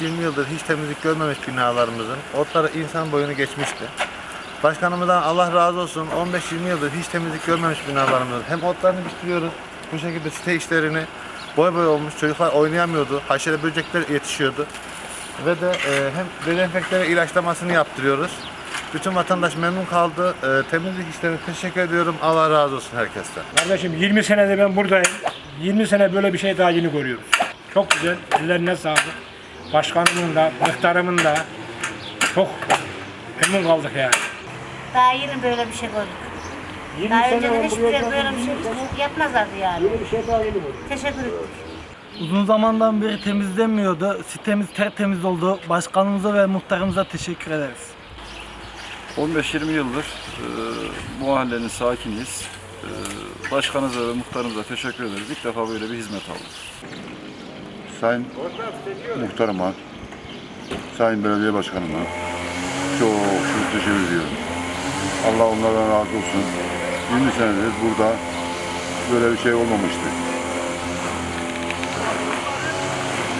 15-20 yıldır hiç temizlik görmemiş binalarımızın otları insan boyunu geçmişti. Başkanımızdan Allah razı olsun 15-20 yıldır hiç temizlik görmemiş binalarımız. Hem otlarını bitiriyoruz bu şekilde site işlerini boy boy olmuş çocuklar oynayamıyordu. Haşere böcekler yetişiyordu. Ve de e, hem dezenfektörü ilaçlamasını yaptırıyoruz. Bütün vatandaş memnun kaldı. E, temizlik işlerine teşekkür ediyorum. Allah razı olsun herkesten. Kardeşim 20 senede ben buradayım. 20 sene böyle bir şey daha yeni görüyoruz. Çok güzel. Ellerine sağlık. Başkanımın da, muhtarımın da çok memnun kaldık yani. Daha yeni böyle bir şey gördük. 20 Daha sene önce de hiçbir böyle bir şey yapmazlardı yani. Böyle bir şey daha yeni gördük. Teşekkür ettik. Uzun zamandan beri temizlenmiyordu. Sitemiz tertemiz oldu. Başkanımıza ve muhtarımıza teşekkür ederiz. 15-20 yıldır e, bu mahallenin sakiniyiz. E, başkanımıza ve muhtarımıza teşekkür ederiz. İlk defa böyle bir hizmet aldık. Sayın muhtarıma, Sayın Belediye Başkanıma çok çok teşekkür ediyorum. Allah onlardan razı olsun. 20 senedir burada böyle bir şey olmamıştı.